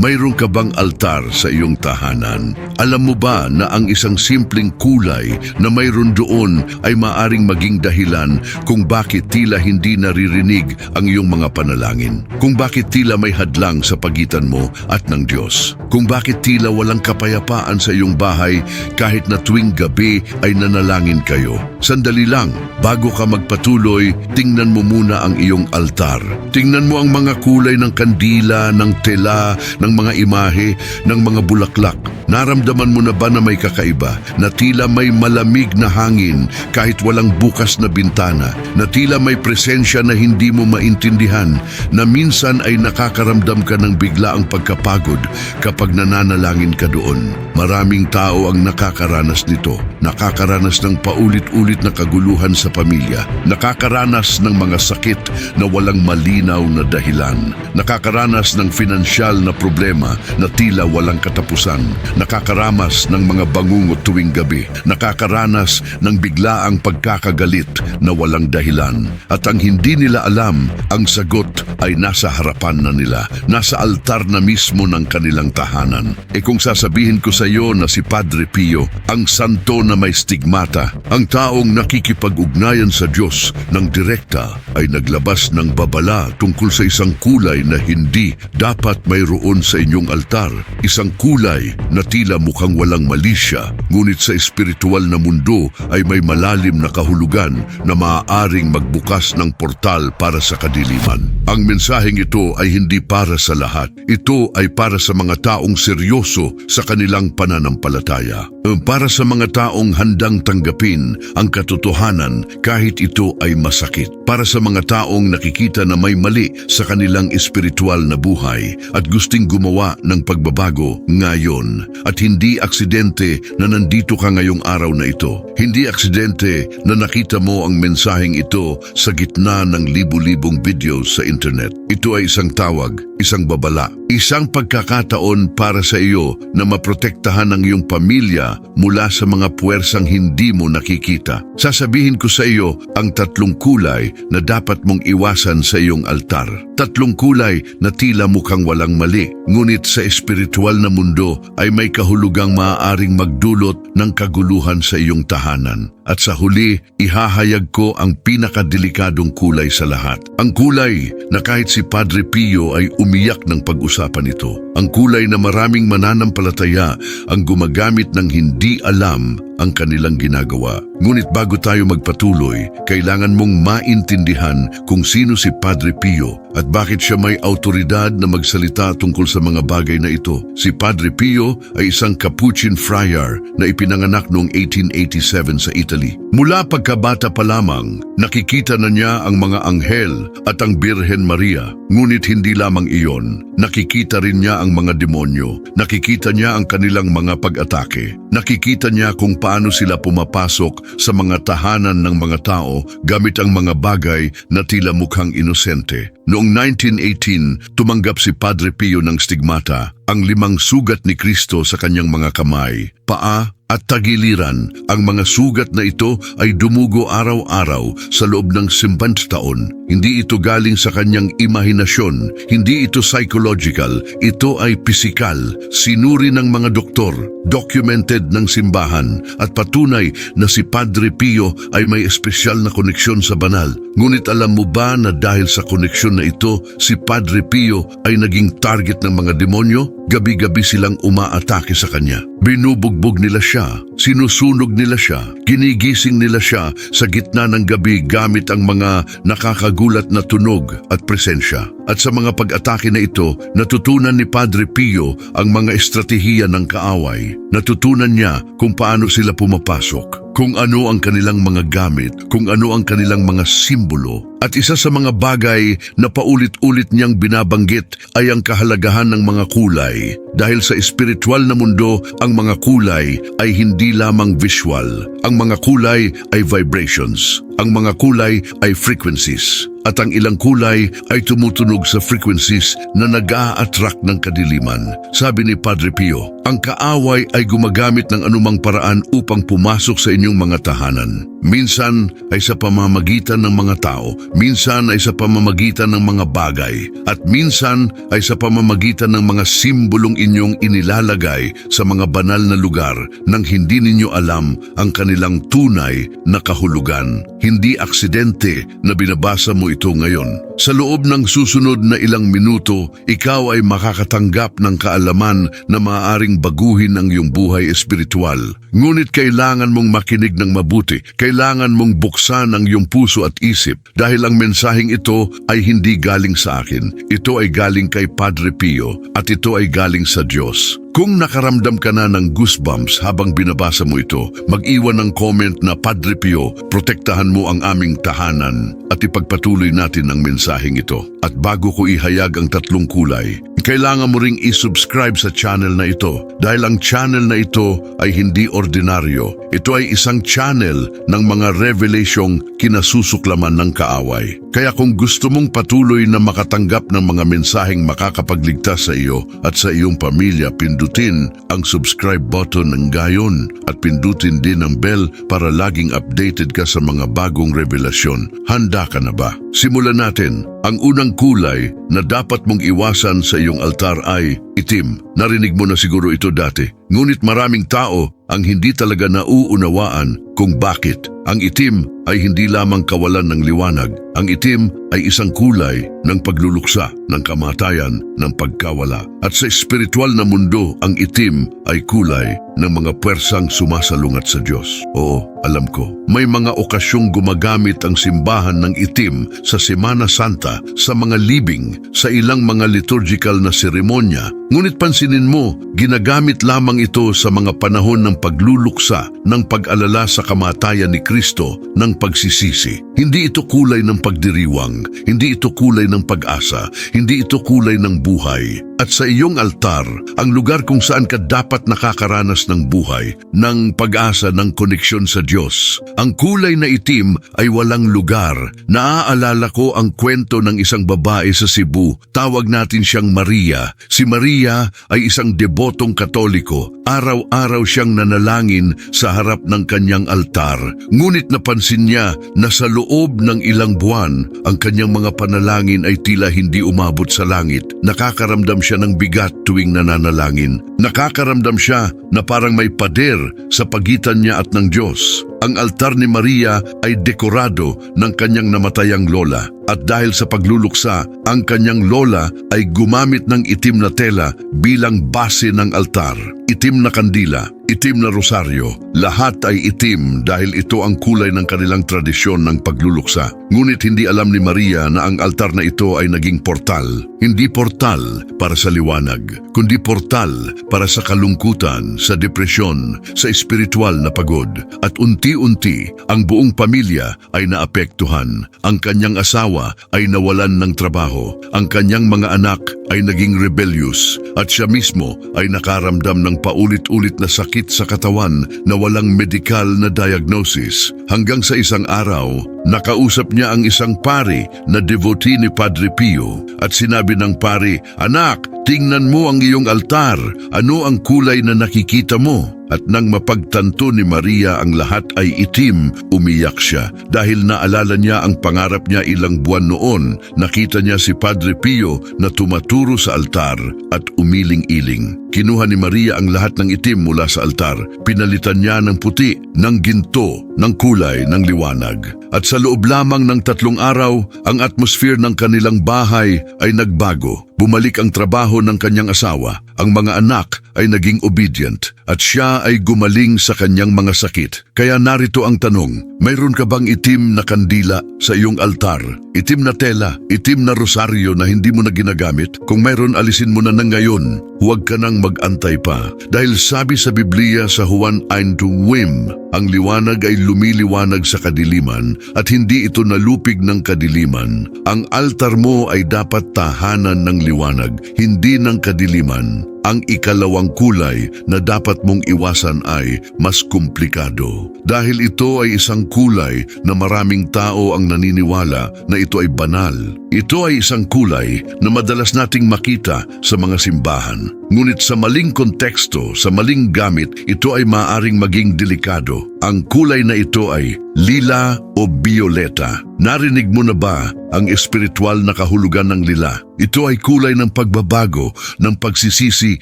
mayroon ka bang altar sa iyong tahanan? Alam mo ba na ang isang simpleng kulay na mayroon doon ay maaring maging dahilan kung bakit tila hindi naririnig ang iyong mga panalangin? Kung bakit tila may hadlang sa pagitan mo at ng Diyos? Kung bakit tila walang kapayapaan sa iyong bahay kahit na tuwing gabi ay nanalangin kayo? Sandali lang, bago ka magpatuloy, tingnan mo muna ang iyong altar. Tingnan mo ang mga kulay ng kandila, ng tela, ng mga imahe, ng mga bulaklak. Naramdaman mo na ba na may kakaiba? Na tila may malamig na hangin kahit walang bukas na bintana? Na tila may presensya na hindi mo maintindihan? Na minsan ay nakakaramdam ka ng biglaang pagkapagod kapag nananalangin ka doon? Maraming tao ang nakakaranas nito. Nakakaranas ng paulit-ulit na kaguluhan sa pamilya. Nakakaranas ng mga sakit na walang malinaw na dahilan. Nakakaranas ng finansyal na problema na tila walang katapusan. Nakakaramas ng mga bangungot tuwing gabi. Nakakaranas ng biglaang pagkakagalit na walang dahilan. At ang hindi nila alam, ang sagot ay nasa harapan na nila. Nasa altar na mismo ng kanilang tahanan. E kung sasabihin ko sa iyo na si Padre Pio, ang santo na may stigmata, ang taong nakikipag-ugnayan sa Diyos ng direkta ay naglabas ng babala tungkol sa isang kulay na hindi dapat mayroon sa inyong altar. Isang kulay na tila mukhang walang malisya, ngunit sa espiritual na mundo ay may malalim na kahulugan na maaaring magbukas ng portal para sa kadiliman. Ang mensaheng ito ay hindi para sa lahat. Ito ay para sa mga taong seryoso sa kanilang pananampalataya. Para sa mga taong handang tanggapin ang katotohanan kahit ito ay masakit. Para sa mga taong nakikita na may mali sa kanilang espiritual na buhay at gusting gumawa ng pagbabago ngayon. At hindi aksidente na nandito ka ngayong araw na ito. Hindi aksidente na nakita mo ang mensaheng ito sa gitna ng libu-libong videos sa internet. Ito ay isang tawag, isang babala, isang pagkakataon para sa iyo na maprotektahan ang iyong pamilya mula sa mga puwersang hindi mo nakikita. Sasabihin ko sa iyo ang tatlong kulay na dapat mong iwasan sa iyong altar. Tatlong kulay na tila mukhang walang mali, ngunit sa espiritual na mundo ay may kahulugang maaaring magdulot ng kaguluhan sa iyong tahanan. At sa huli, ihahayag ko ang pinakadelikadong kulay sa lahat. Ang kulay na kahit si Padre Pio ay umiyak ng pag-usapan ito. Ang kulay na maraming mananampalataya ang gumagamit ng hindi alam ang kanilang ginagawa. Ngunit bago tayo magpatuloy, kailangan mong maintindihan kung sino si Padre Pio at bakit siya may autoridad na magsalita tungkol sa mga bagay na ito. Si Padre Pio ay isang Capuchin friar na ipinanganak noong 1887 sa Italy. Mula pagkabata pa lamang, nakikita na niya ang mga anghel at ang Birhen Maria. Ngunit hindi lamang iyon, nakikita rin niya ang mga demonyo. Nakikita niya ang kanilang mga pag-atake. Nakikita niya kung paano sila pumapasok sa mga tahanan ng mga tao gamit ang mga bagay na tila mukhang inosente. Noong 1918, tumanggap si Padre Pio ng stigmata, ang limang sugat ni Kristo sa kanyang mga kamay, paa at tagiliran. Ang mga sugat na ito ay dumugo araw-araw sa loob ng 50 taon. Hindi ito galing sa kanyang imahinasyon, hindi ito psychological, ito ay pisikal, sinuri ng mga doktor, documented ng simbahan at patunay na si Padre Pio ay may espesyal na koneksyon sa banal. Ngunit alam mo ba na dahil sa koneksyon na ito, si Padre Pio ay naging target ng mga demonyo? Gabi-gabi silang umaatake sa kanya. Binubugbog nila siya, sinusunog nila siya, ginigising nila siya sa gitna ng gabi gamit ang mga nakakagulat na tunog at presensya. At sa mga pag-atake na ito, natutunan ni Padre Pio ang mga estratehiya ng kaaway. Natutunan niya kung paano sila pumapasok, kung ano ang kanilang mga gamit, kung ano ang kanilang mga simbolo. At isa sa mga bagay na paulit-ulit niyang binabanggit ay ang kahalagahan ng mga kulay. Dahil sa espiritual na mundo, ang mga kulay ay hindi lamang visual. Ang mga kulay ay vibrations. Ang mga kulay ay frequencies at ang ilang kulay ay tumutunog sa frequencies na nag attract ng kadiliman. Sabi ni Padre Pio, ang kaaway ay gumagamit ng anumang paraan upang pumasok sa inyong mga tahanan. Minsan ay sa pamamagitan ng mga tao, minsan ay sa pamamagitan ng mga bagay, at minsan ay sa pamamagitan ng mga simbolong inyong inilalagay sa mga banal na lugar nang hindi ninyo alam ang kanilang tunay na kahulugan. Hindi aksidente na binabasa mo ito ngayon. Sa loob ng susunod na ilang minuto, ikaw ay makakatanggap ng kaalaman na maaaring baguhin ang iyong buhay espiritual. Ngunit kailangan mong makinig ng mabuti. Kailangan mong buksan ang iyong puso at isip dahil ang mensaheng ito ay hindi galing sa akin. Ito ay galing kay Padre Pio at ito ay galing sa Diyos. Kung nakaramdam ka na ng goosebumps habang binabasa mo ito, mag-iwan ng comment na Padre Pio, protektahan mo ang aming tahanan at ipagpatuloy natin ang mensaheng ito. At bago ko ihayag ang tatlong kulay, kailangan mo ring isubscribe sa channel na ito dahil ang channel na ito ay hindi ordinaryo. Ito ay isang channel ng mga revelasyong kinasusuklaman ng kaaway. Kaya kung gusto mong patuloy na makatanggap ng mga mensaheng makakapagligtas sa iyo at sa iyong pamilya, pindutin ang subscribe button ng gayon at pindutin din ang bell para laging updated ka sa mga bagong revelasyon. Handa ka na ba? Simulan natin. Ang unang kulay na dapat mong iwasan sa iyong altar ay itim. Narinig mo na siguro ito dati. Ngunit maraming tao ang hindi talaga nauunawaan kung bakit. Ang itim ay hindi lamang kawalan ng liwanag. Ang itim ay isang kulay ng pagluluksa, ng kamatayan, ng pagkawala. At sa espiritual na mundo, ang itim ay kulay ng mga puwersang sumasalungat sa Diyos. Oo, alam ko. May mga okasyong gumagamit ang simbahan ng itim sa Semana Santa, sa mga libing, sa ilang mga liturgical na seremonya. Ngunit pansinin mo, ginagamit lamang ito sa mga panahon ng pagluluksa, ng pag-alala sa kamatayan ni Kristo, ng pagsisisi. Hindi ito kulay ng pagdiriwang, hindi ito kulay ng pag-asa, hindi ito kulay ng buhay. At sa iyong altar, ang lugar kung saan ka dapat nakakaranas ng buhay, ng pag-asa ng koneksyon sa Diyos. Ang kulay na itim ay walang lugar. Naaalala ko ang kwento ng isang babae sa Cebu. Tawag natin siyang Maria. Si Maria ay isang debotong katoliko. Araw-araw siyang nanalangin sa harap ng kanyang altar. Ngunit napansin niya na sa loob ng ilang buwan, ang kanyang mga panalangin ay tila hindi umabot sa langit. Nakakaramdam siya ng bigat tuwing nananalangin. Nakakaramdam siya na parang may pader sa pagitan niya at ng Diyos. Ang altar ni Maria ay dekorado ng kanyang namatayang lola at dahil sa pagluluksa, ang kanyang lola ay gumamit ng itim na tela bilang base ng altar. Itim na kandila, itim na rosaryo, lahat ay itim dahil ito ang kulay ng kanilang tradisyon ng pagluluksa. Ngunit hindi alam ni Maria na ang altar na ito ay naging portal. Hindi portal para sa liwanag, kundi portal para sa kalungkutan, sa depresyon, sa espiritual na pagod. At unti-unti, ang buong pamilya ay naapektuhan. Ang kanyang asawa ay nawalan ng trabaho. Ang kanyang mga anak ay naging rebellious at siya mismo ay nakaramdam ng paulit-ulit na sakit sa katawan na walang medikal na diagnosis. Hanggang sa isang araw, nakausap niya ang isang pari na devotee ni Padre Pio at sinabi ng pari, Anak, tingnan mo ang iyong altar. Ano ang kulay na nakikita mo? At nang mapagtanto ni Maria ang lahat ay itim, umiyak siya dahil naalala niya ang pangarap niya ilang buwan noon. Nakita niya si Padre Pio na tumaturo sa altar at umiling-iling. Kinuha ni Maria ang lahat ng itim mula sa altar. Pinalitan niya ng puti, ng ginto, ng kulay, ng liwanag. At sa loob lamang ng tatlong araw, ang atmosphere ng kanilang bahay ay nagbago. Bumalik ang trabaho ng kanyang asawa. Ang mga anak ay naging obedient at siya ay gumaling sa kanyang mga sakit. Kaya narito ang tanong, mayroon ka bang itim na kandila sa iyong altar? Itim na tela, itim na rosaryo na hindi mo na ginagamit? Kung mayroon alisin mo na ng ngayon, huwag ka nang mag-antay pa. Dahil sabi sa Biblia sa Juan 1.2, ang liwanag ay lumiliwanag sa kadiliman at hindi ito nalupig ng kadiliman. Ang altar mo ay dapat tahanan ng liwanag, hindi ng kadiliman. Ang ikalawang kulay na dapat mong iwasan ay mas komplikado. Dahil ito ay isang kulay na maraming tao ang naniniwala na ito ay banal. Ito ay isang kulay na madalas nating makita sa mga simbahan. Ngunit sa maling konteksto, sa maling gamit, ito ay maaring maging delikado. Ang kulay na ito ay lila o violeta. Narinig mo na ba ang espiritual na kahulugan ng lila? Ito ay kulay ng pagbabago, ng pagsisisi,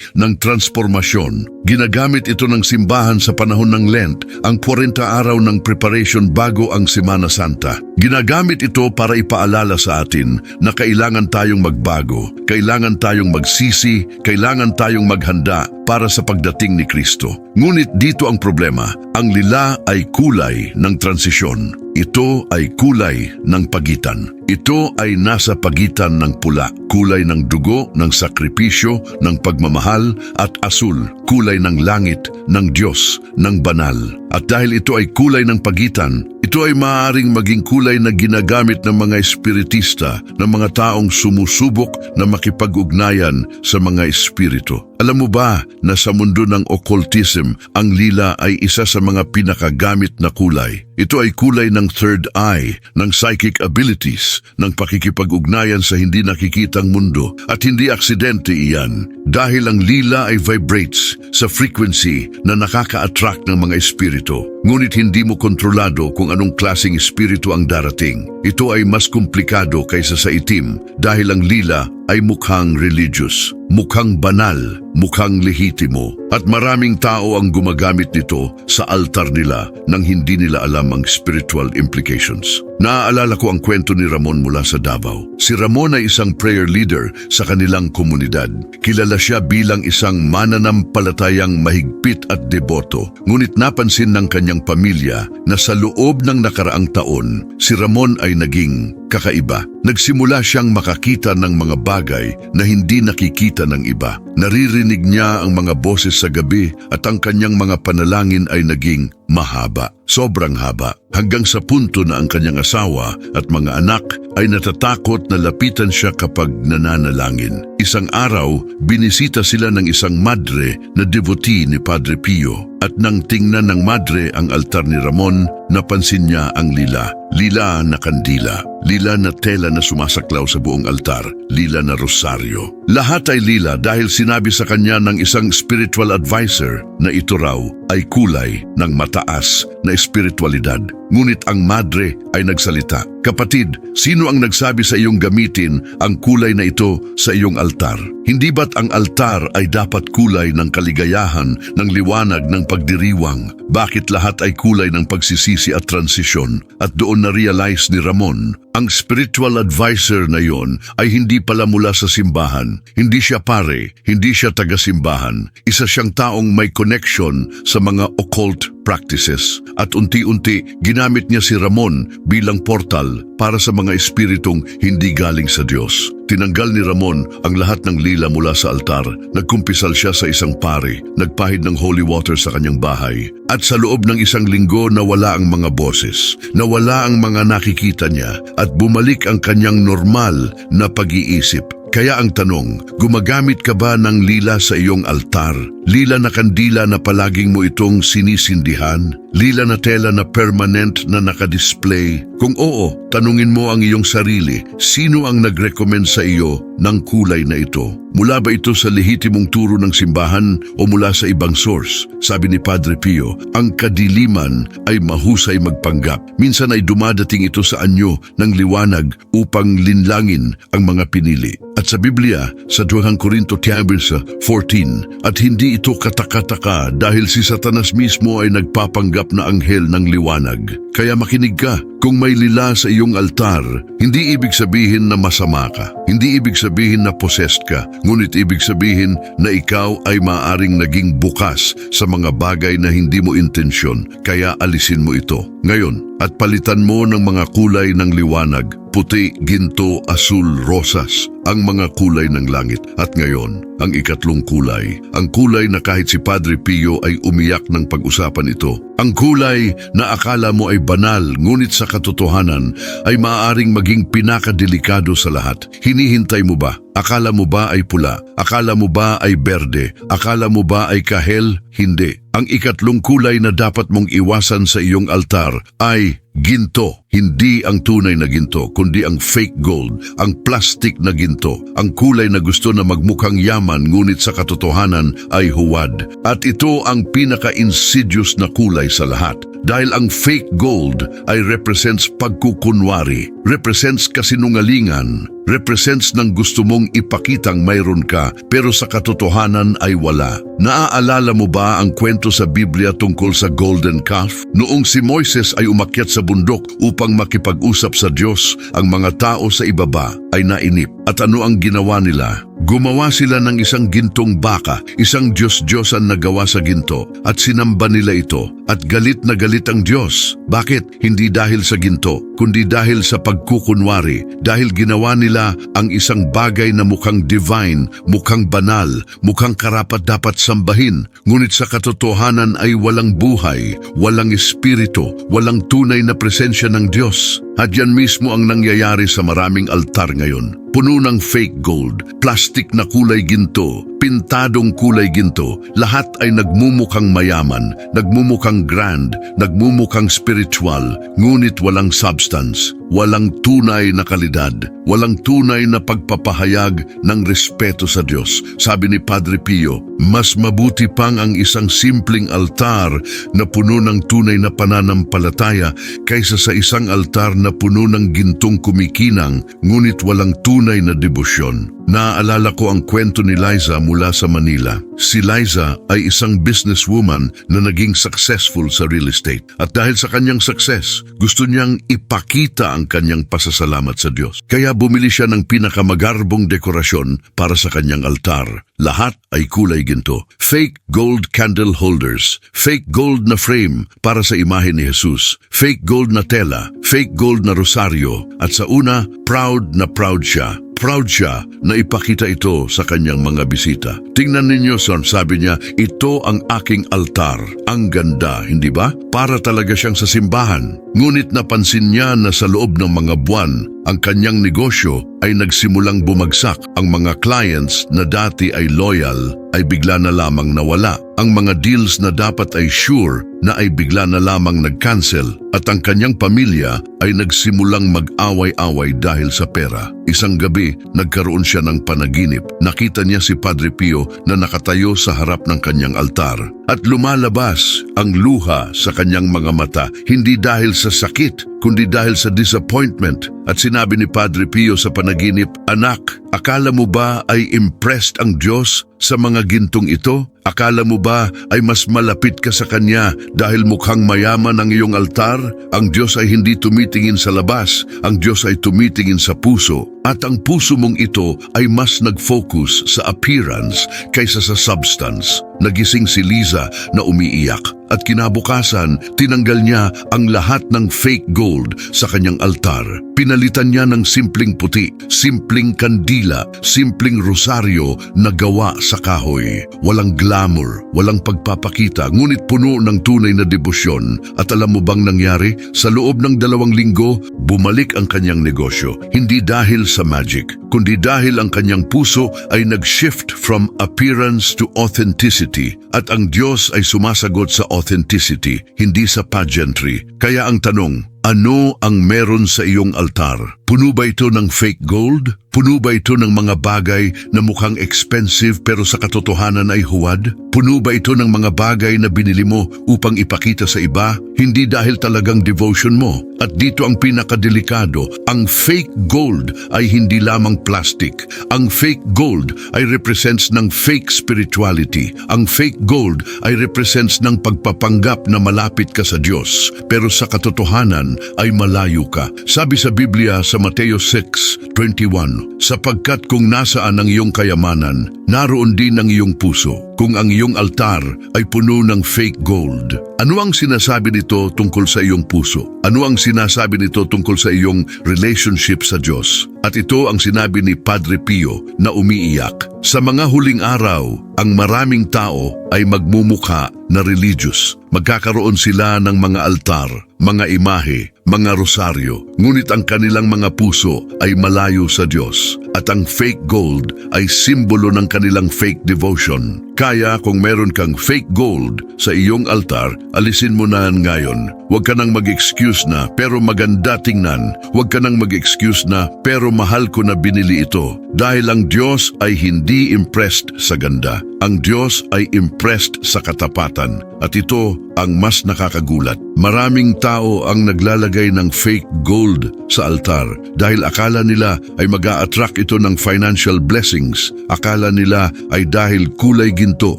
ng transformasyon. Ginagamit ito ng simbahan sa panahon ng Lent, ang 40 araw ng preparation bago ang Semana Santa. Ginagamit ito para ipaalala sa atin na kailangan tayong magbago, kailangan tayong magsisi, kailangan tayong maghanda para sa pagdating ni Kristo. Ngunit dito ang problema, ang lila ay kulay ng transisyon. Ito ay kulay ng pagitan. Ito ay nasa pagitan ng pula, kulay ng dugo, ng sakripisyo, ng pagmamahal, at asul, kulay ng langit, ng Diyos, ng banal. At dahil ito ay kulay ng pagitan, ito ay maaaring maging kulay na ginagamit ng mga espiritista, ng mga taong sumusubok na makipag-ugnayan sa mga espiritu. Alam mo ba na sa mundo ng occultism, ang lila ay isa sa mga pinakagamit na kulay? Ito ay kulay ng third eye, ng psychic abilities, ng pakikipag-ugnayan sa hindi nakikitang mundo at hindi aksidente iyan. Dahil ang lila ay vibrates sa frequency na nakaka-attract ng mga espiritu. Ngunit hindi mo kontrolado kung anong klaseng espiritu ang darating. Ito ay mas komplikado kaysa sa itim dahil ang lila ay mukhang religious, mukhang banal, mukhang lehitimo. At maraming tao ang gumagamit nito sa altar nila nang hindi nila alam ang spiritual implications. Naaalala ko ang kwento ni Ramon mula sa Davao. Si Ramon ay isang prayer leader sa kanilang komunidad. Kilala siya bilang isang mananampalatayang mahigpit at deboto. Ngunit napansin ng kanyang pamilya na sa loob ng nakaraang taon, si Ramon ay naging kakaiba. Nagsimula siyang makakita ng mga bagay na hindi nakikita ng iba. Naririnig niya ang mga boses sa gabi at ang kanyang mga panalangin ay naging mahaba, sobrang haba, hanggang sa punto na ang kanyang asawa at mga anak ay natatakot na lapitan siya kapag nananalangin. Isang araw, binisita sila ng isang madre na devotee ni Padre Pio at nang tingnan ng madre ang altar ni Ramon, napansin niya ang lila. Lila na kandila, lila na tela na sumasaklaw sa buong altar, lila na rosaryo. Lahat ay lila dahil sinabi sa kanya ng isang spiritual advisor na ito raw ay kulay ng mataas na espiritualidad. Ngunit ang madre ay nagsalita, Kapatid, sino ang nagsabi sa iyong gamitin ang kulay na ito sa iyong altar? Hindi ba't ang altar ay dapat kulay ng kaligayahan, ng liwanag, ng pagdiriwang? Bakit lahat ay kulay ng pagsisisi at transisyon? At doon na-realize ni Ramon, ang spiritual advisor na yon ay hindi pala mula sa simbahan. Hindi siya pare, hindi siya taga-simbahan. Isa siyang taong may connection sa mga occult practices at unti-unti ginamit niya si Ramon bilang portal para sa mga espiritong hindi galing sa Diyos. Tinanggal ni Ramon ang lahat ng lila mula sa altar. Nagkumpisal siya sa isang pari, nagpahid ng holy water sa kanyang bahay. At sa loob ng isang linggo nawala ang mga boses, nawala ang mga nakikita niya at bumalik ang kanyang normal na pag-iisip. Kaya ang tanong, gumagamit ka ba ng lila sa iyong altar? Lila na kandila na palaging mo itong sinisindihan? Lila na tela na permanent na nakadisplay? Kung oo, tanungin mo ang iyong sarili, sino ang nag-recommend sa iyo ng kulay na ito? Mula ba ito sa lehitimong turo ng simbahan o mula sa ibang source? Sabi ni Padre Pio, ang kadiliman ay mahusay magpanggap. Minsan ay dumadating ito sa anyo ng liwanag upang linlangin ang mga pinili. At sa Biblia, sa 2 Korinto 14, at hindi ito katakataka dahil si Satanas mismo ay nagpapanggap na anghel ng liwanag. Kaya makinig ka, kung may lila sa iyong altar, hindi ibig sabihin na masama ka. Hindi ibig sabihin na possessed ka. Ngunit ibig sabihin na ikaw ay maaring naging bukas sa mga bagay na hindi mo intensyon. Kaya alisin mo ito. Ngayon, at palitan mo ng mga kulay ng liwanag, puti, ginto, asul, rosas, ang mga kulay ng langit. At ngayon, ang ikatlong kulay, ang kulay na kahit si Padre Pio ay umiyak ng pag-usapan ito. Ang kulay na akala mo ay banal, ngunit sa katotohanan ay maaaring maging pinakadelikado sa lahat. Hinihintay mo ba? Akala mo ba ay pula? Akala mo ba ay berde? Akala mo ba ay kahel? Hindi. Ang ikatlong kulay na dapat mong iwasan sa iyong altar ay ginto. Hindi ang tunay na ginto, kundi ang fake gold, ang plastic na ginto, ang kulay na gusto na magmukhang yaman ngunit sa katotohanan ay huwad. At ito ang pinaka-insidious na kulay sa lahat. Dahil ang fake gold ay represents pagkukunwari, represents kasinungalingan, represents ng gusto mong ipakitang mayroon ka pero sa katotohanan ay wala. Naaalala mo ba ang kwento sa Biblia tungkol sa golden calf? Noong si Moises ay umakyat sa bundok upang makipag-usap sa Diyos, ang mga tao sa ibaba ay nainip. At ano ang ginawa nila? Gumawa sila ng isang gintong baka, isang Diyos-Diyosan na gawa sa ginto, at sinamba nila ito. At galit na galit ang Diyos. Bakit? Hindi dahil sa ginto, kundi dahil sa pagkukunwari, dahil ginawa nila ang isang bagay na mukhang divine, mukhang banal, mukhang karapat dapat sambahin, ngunit sa katotohanan ay walang buhay, walang espiritu, walang tunay na presensya ng Diyos. At yan mismo ang nangyayari sa maraming altar ngayon. Puno ng fake gold, plastic na kulay ginto, pintadong kulay ginto, lahat ay nagmumukhang mayaman, nagmumukhang grand, nagmumukhang spiritual, ngunit walang substance, walang tunay na kalidad, walang tunay na pagpapahayag ng respeto sa Diyos. Sabi ni Padre Pio, mas mabuti pang ang isang simpleng altar na puno ng tunay na pananampalataya kaysa sa isang altar na puno ng gintong kumikinang ngunit walang tunay na debosyon. Naaalala ko ang kwento ni Liza mula sa Manila. Si Liza ay isang businesswoman na naging successful sa real estate. At dahil sa kanyang success, gusto niyang ipakita ang kanyang pasasalamat sa Diyos. Kaya bumili siya ng pinakamagarbong dekorasyon para sa kanyang altar. Lahat ay kulay ginto. Fake gold candle holders, fake gold na frame para sa imahe ni Jesus, fake gold na tela, fake gold na rosaryo, at sa una, proud na proud siya proud siya na ipakita ito sa kanyang mga bisita. Tingnan ninyo, son, sabi niya, ito ang aking altar. Ang ganda, hindi ba? Para talaga siyang sa simbahan. Ngunit napansin niya na sa loob ng mga buwan, ang kanyang negosyo ay nagsimulang bumagsak. Ang mga clients na dati ay loyal ay bigla na lamang nawala. Ang mga deals na dapat ay sure na ay bigla na lamang nag-cancel at ang kanyang pamilya ay nagsimulang mag-away-away dahil sa pera. Isang gabi, nagkaroon siya ng panaginip. Nakita niya si Padre Pio na nakatayo sa harap ng kanyang altar. At lumalabas ang luha sa kanyang mga mata, hindi dahil sa sakit, kundi dahil sa disappointment. At sinabi ni Padre Pio sa panaginip, Anak, akala mo ba ay impressed ang Diyos sa mga gintong ito? Akala mo ba ay mas malapit ka sa Kanya dahil mukhang mayaman ang iyong altar? Ang Diyos ay hindi tumitingin sa labas, ang Diyos ay tumitingin sa puso. At ang puso mong ito ay mas nag-focus sa appearance kaysa sa substance. Nagising si Liza na umiiyak at kinabukasan tinanggal niya ang lahat ng fake gold sa kanyang altar. Pinalitan niya ng simpleng puti, simpleng kandila, simpleng rosaryo na gawa sa kahoy. Walang glamour, walang pagpapakita, ngunit puno ng tunay na debosyon. At alam mo bang nangyari? Sa loob ng dalawang linggo, bumalik ang kanyang negosyo. Hindi dahil sa magic, kundi dahil ang kanyang puso ay nag-shift from appearance to authenticity. At ang Diyos ay sumasagot sa authenticity, hindi sa pageantry. Kaya ang tanong, ano ang meron sa iyong altar? Puno ba ito ng fake gold? Puno ba ito ng mga bagay na mukhang expensive pero sa katotohanan ay huwad? Puno ba ito ng mga bagay na binili mo upang ipakita sa iba? Hindi dahil talagang devotion mo. At dito ang pinakadelikado, ang fake gold ay hindi lamang plastic. Ang fake gold ay represents ng fake spirituality. Ang fake gold ay represents ng pagpapanggap na malapit ka sa Diyos. Pero sa katotohanan ay malayo ka. Sabi sa Biblia sa Mateo 6:21, sapagkat kung nasaan ang iyong kayamanan, naroon din ang iyong puso. Kung ang iyong altar ay puno ng fake gold? Ano ang sinasabi nito tungkol sa iyong puso? Ano ang sinasabi nito tungkol sa iyong relationship sa Diyos? At ito ang sinabi ni Padre Pio na umiiyak. Sa mga huling araw, ang maraming tao ay magmumukha na religious. Magkakaroon sila ng mga altar, mga imahe, mga rosaryo. Ngunit ang kanilang mga puso ay malayo sa Diyos. At ang fake gold ay simbolo ng kanilang fake devotion. Kaya kung meron kang fake gold sa iyong altar, alisin mo na ngayon. Huwag ka nang mag-excuse na pero maganda tingnan. Huwag ka nang mag-excuse na pero mahal ko na binili ito. Dahil ang Diyos ay hindi impressed sa ganda. Ang Diyos ay impressed sa katapatan. At ito ang mas nakakagulat. Maraming tao ang naglalagay ng fake gold sa altar dahil akala nila ay mag attract ito ng financial blessings. Akala nila ay dahil kulay ginto,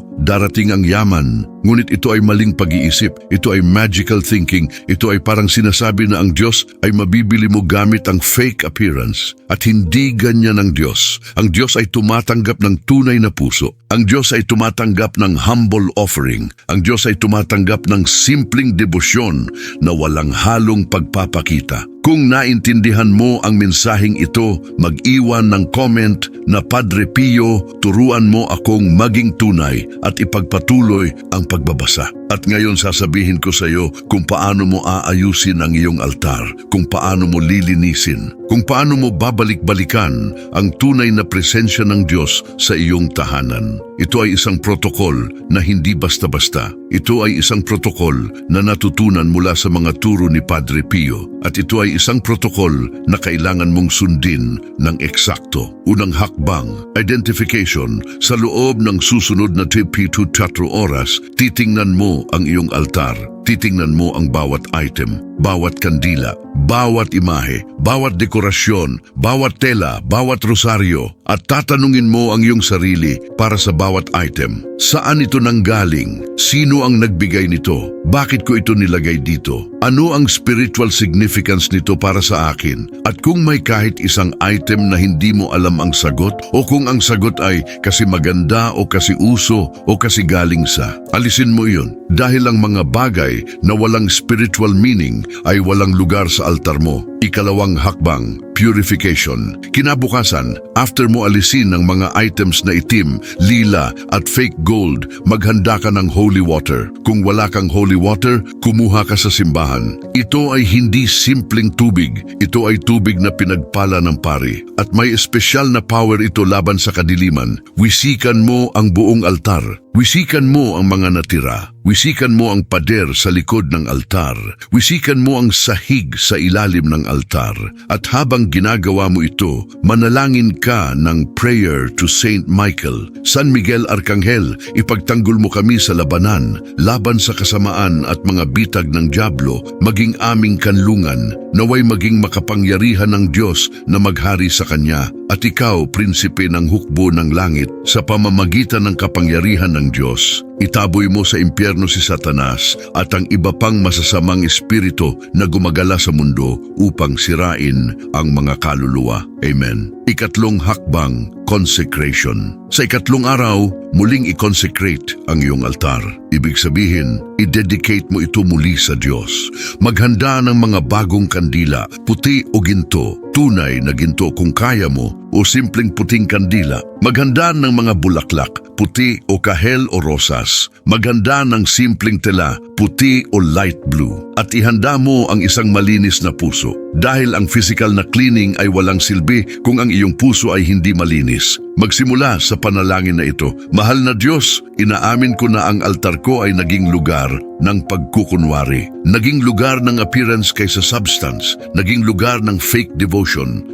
darating ang yaman. Ngunit ito ay maling pag-iisip, ito ay magical thinking, ito ay parang sinasabi na ang Diyos ay mabibili mo gamit ang fake appearance. At hindi ganyan ang Diyos. Ang Diyos ay tumatanggap ng tunay na puso. Ang Diyos ay tumatanggap ng humble offering. Ang Diyos ay tumatanggap ng simpleng debosyon na walang halong pagpapakita. Kung naintindihan mo ang mensaheng ito, mag-iwan ng comment na Padre Pio, turuan mo akong maging tunay at ipagpatuloy ang pagbabasa. At ngayon sasabihin ko sa iyo kung paano mo aayusin ang iyong altar, kung paano mo lilinisin, kung paano mo babalik-balikan ang tunay na presensya ng Diyos sa iyong tahanan. Ito ay isang protokol na hindi basta-basta. Ito ay isang protokol na natutunan mula sa mga turo ni Padre Pio at ito ay isang protokol na kailangan mong sundin ng eksakto. Unang hakbang, identification. Sa loob ng susunod na 24 oras, titingnan mo ang iyong altar. Titingnan mo ang bawat item, bawat kandila, bawat imahe, bawat dekorasyon, bawat tela, bawat rosaryo at tatanungin mo ang iyong sarili para sa bawat item. Saan ito nanggaling? Sino ang nagbigay nito? Bakit ko ito nilagay dito? Ano ang spiritual significance nito para sa akin? At kung may kahit isang item na hindi mo alam ang sagot o kung ang sagot ay kasi maganda o kasi uso o kasi galing sa, alisin mo iyon dahil ang mga bagay na walang spiritual meaning ay walang lugar sa altar mo. Ikalawang hakbang, purification. Kinabukasan, after mo alisin ang mga items na itim, lila at fake gold, maghanda ka ng holy water. Kung wala kang holy water, kumuha ka sa simbahan. Ito ay hindi simpleng tubig. Ito ay tubig na pinagpala ng pari. At may espesyal na power ito laban sa kadiliman. Wisikan mo ang buong altar. Wisikan mo ang mga natira. Wisikan mo ang pader sa likod ng altar. Wisikan mo ang sahig sa ilalim ng altar. At habang ginagawa mo ito, manalangin ka ng prayer to Saint Michael. San Miguel Arcangel, ipagtanggol mo kami sa labanan, laban sa kasamaan at mga bitag ng Diablo, maging aming kanlungan, naway maging makapangyarihan ng Diyos na maghari sa Kanya. At ikaw, prinsipe ng hukbo ng langit, sa pamamagitan ng kapangyarihan ng Diyos, itaboy mo sa impyerno si Satanas at ang iba pang masasamang espiritu na gumagala sa mundo upang sirain ang mga kaluluwa. Amen. Ikatlong hakbang, consecration. Sa ikatlong araw, muling i-consecrate ang iyong altar. Ibig sabihin, i-dedicate mo ito muli sa Diyos. Maghanda ng mga bagong kandila, puti o ginto, tunay na ginto kung kaya mo, o simpleng puting kandila. Maghanda ng mga bulaklak, puti o kahel o rosas. Maghanda ng simpleng tela, puti o light blue. At ihanda mo ang isang malinis na puso. Dahil ang physical na cleaning ay walang silbi kung ang iyong puso ay hindi malinis. Magsimula sa panalangin na ito. Mahal na Diyos, inaamin ko na ang altar ko ay naging lugar ng pagkukunwari. Naging lugar ng appearance kaysa substance. Naging lugar ng fake devotion.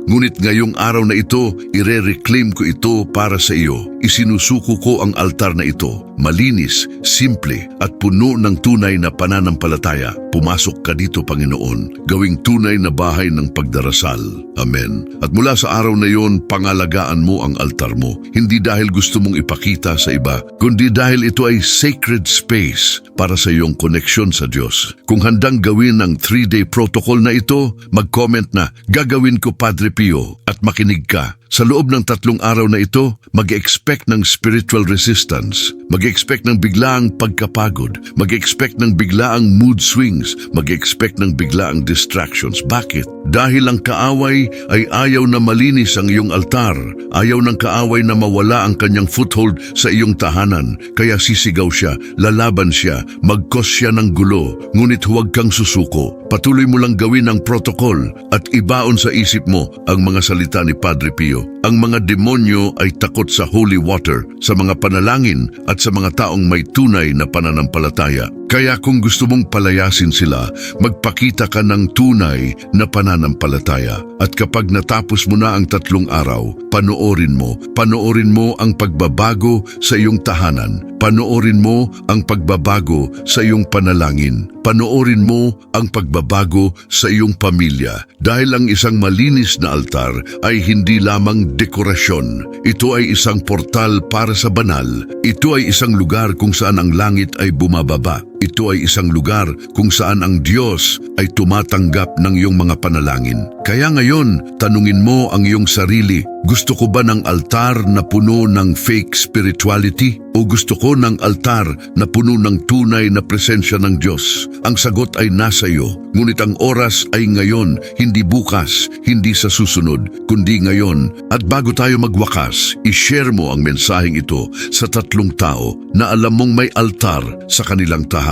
Ngunit ngayong araw na ito, ire-reclaim ko ito para sa iyo. Isinusuko ko ang altar na ito. Malinis, simple at puno ng tunay na pananampalataya. Pumasok ka dito, Panginoon. Gawing tunay na bahay ng pagdarasal. Amen. At mula sa araw na iyon, pangalagaan mo ang altar mo. Hindi dahil gusto mong ipakita sa iba, kundi dahil ito ay sacred space para sa iyong koneksyon sa Diyos. Kung handang gawin ang three-day protocol na ito, mag-comment na, gagawin ko Padre Pio at makinig ka Sa loob ng tatlong araw na ito, mag-expect ng spiritual resistance, mag-expect ng biglaang pagkapagod, mag-expect ng biglaang mood swings, mag-expect ng biglaang distractions. Bakit? Dahil ang kaaway ay ayaw na malinis ang iyong altar, ayaw ng kaaway na mawala ang kanyang foothold sa iyong tahanan, kaya sisigaw siya, lalaban siya, magkos siya ng gulo, ngunit huwag kang susuko. Patuloy mo lang gawin ang protocol at ibaon sa isip mo ang mga salita ni Padre Pio. Filho. Ang mga demonyo ay takot sa holy water, sa mga panalangin at sa mga taong may tunay na pananampalataya. Kaya kung gusto mong palayasin sila, magpakita ka ng tunay na pananampalataya. At kapag natapos mo na ang tatlong araw, panoorin mo, panoorin mo ang pagbabago sa iyong tahanan, panoorin mo ang pagbabago sa iyong panalangin, panoorin mo ang pagbabago sa iyong pamilya. Dahil ang isang malinis na altar ay hindi lamang dekorasyon. Ito ay isang portal para sa banal. Ito ay isang lugar kung saan ang langit ay bumababa. Ito ay isang lugar kung saan ang Diyos ay tumatanggap ng iyong mga panalangin. Kaya ngayon, tanungin mo ang iyong sarili, gusto ko ba ng altar na puno ng fake spirituality? O gusto ko ng altar na puno ng tunay na presensya ng Diyos? Ang sagot ay nasa iyo, ngunit ang oras ay ngayon, hindi bukas, hindi sa susunod, kundi ngayon. At bago tayo magwakas, ishare mo ang mensaheng ito sa tatlong tao na alam mong may altar sa kanilang tahanan.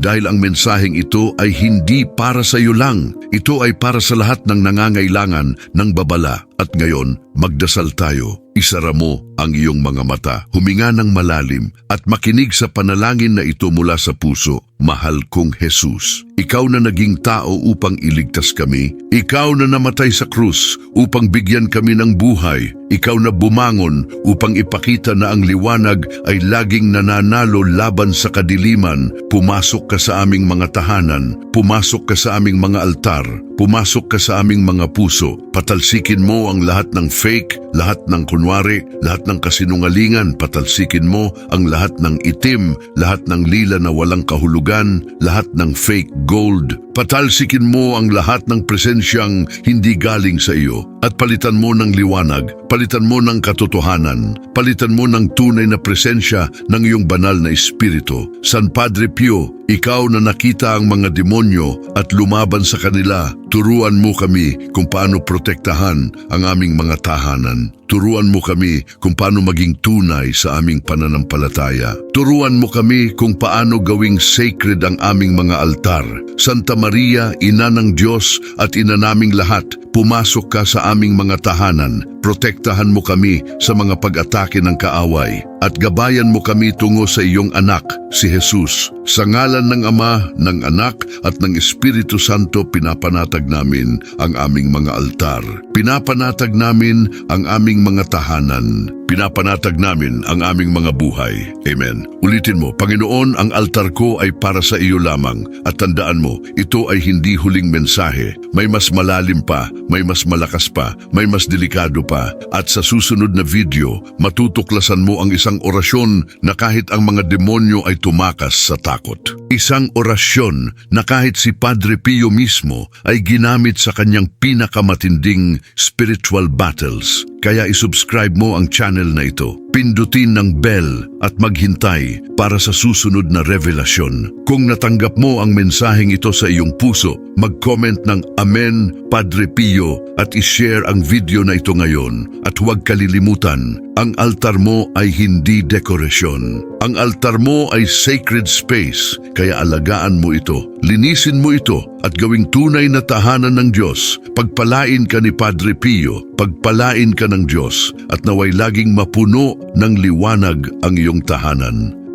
Dahil ang mensaheng ito ay hindi para sa iyo lang. Ito ay para sa lahat ng nangangailangan ng babala. At ngayon, magdasal tayo. Isara mo ang iyong mga mata, huminga ng malalim at makinig sa panalangin na ito mula sa puso. Mahal kong Jesus, ikaw na naging tao upang iligtas kami. Ikaw na namatay sa krus upang bigyan kami ng buhay. Ikaw na bumangon upang ipakita na ang liwanag ay laging nananalo laban sa kadiliman. Pumasok ka sa aming mga tahanan, pumasok ka sa aming mga altar, pumasok ka sa aming mga puso. Patalsikin mo ang lahat ng fake, lahat ng kunwari, lahat ng kasinungalingan. Patalsikin mo ang lahat ng itim, lahat ng lila na walang kahulugan, lahat ng fake gold. Patalsikin mo ang lahat ng presensyang hindi galing sa iyo at palitan mo ng liwanag, palitan mo ng katotohanan, palitan mo ng tunay na presensya ng iyong banal na espiritu. San Padre Pio, ikaw na nakita ang mga demonyo at lumaban sa kanila, turuan mo kami kung paano protektahan ang aming mga tahanan. Turuan mo kami kung paano maging tunay sa aming pananampalataya. Turuan mo kami kung paano gawing sacred ang aming mga altar. Santa Maria, Ina ng Diyos at Ina naming lahat, pumasok ka sa aming mga tahanan. Protektahan mo kami sa mga pag-atake ng kaaway at gabayan mo kami tungo sa iyong anak, si Jesus. Sa ngalan ng Ama, ng Anak at ng Espiritu Santo, pinapanatag namin ang aming mga altar. Pinapanatag namin ang aming mga tahanan. Pinapanatag namin ang aming mga buhay. Amen. Ulitin mo, Panginoon, ang altar ko ay para sa iyo lamang. At tandaan mo, ito ay hindi huling mensahe. May mas malalim pa, may mas malakas pa, may mas delikado pa. At sa susunod na video, matutuklasan mo ang isang orasyon na kahit ang mga demonyo ay tumakas sa takot. Isang orasyon na kahit si Padre Pio mismo ay ginamit sa kanyang pinakamatinding spiritual battles. Kaya isubscribe mo ang channel na ito. Pindutin ng bell at maghintay para sa susunod na revelasyon. Kung natanggap mo ang mensaheng ito sa iyong puso, mag-comment ng Amen Padre Pio at ishare ang video na ito ngayon. At huwag kalilimutan, ang altar mo ay hindi dekorasyon. Ang altar mo ay sacred space, kaya alagaan mo ito. Linisin mo ito at gawing tunay na tahanan ng Diyos. Pagpalain ka ni Padre Pio, pagpalain ka ng Diyos at naway laging mapuno ng liwanag ang iyong tahanan.